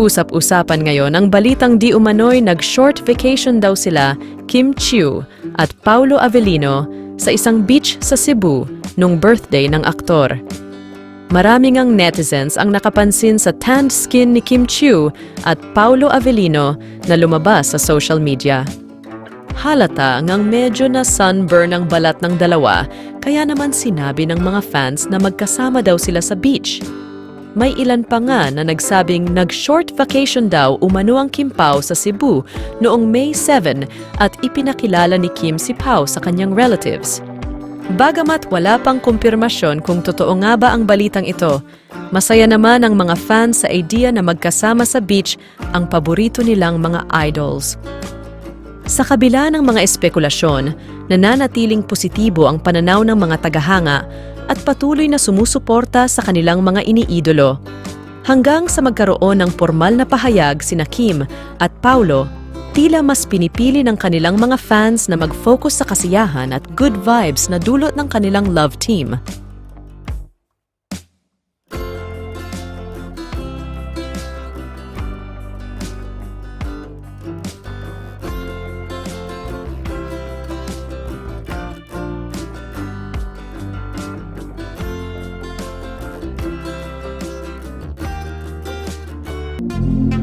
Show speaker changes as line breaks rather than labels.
Usap-usapan ngayon ang balitang di umano'y nag-short vacation daw sila Kim Chiu at Paulo Avellino sa isang beach sa Cebu nung birthday ng aktor. Maraming ang netizens ang nakapansin sa tanned skin ni Kim Chiu at Paulo Avellino na lumabas sa social media. Halata ngang medyo na sunburn ang balat ng dalawa kaya naman sinabi ng mga fans na magkasama daw sila sa beach. May ilan pa nga na nagsabing nag-short vacation daw umano ang Kim Pao sa Cebu noong May 7 at ipinakilala ni Kim si Pao sa kanyang relatives. Bagamat wala pang kumpirmasyon kung totoo nga ba ang balitang ito, masaya naman ang mga fans sa idea na magkasama sa beach ang paborito nilang mga idols. Sa kabila ng mga espekulasyon, nananatiling positibo ang pananaw ng mga tagahanga at patuloy na sumusuporta sa kanilang mga iniidolo. Hanggang sa magkaroon ng formal na pahayag sina Kim at Paulo, tila mas pinipili ng kanilang mga fans na mag-focus sa kasiyahan at good vibes na dulot ng kanilang love team. Thank you.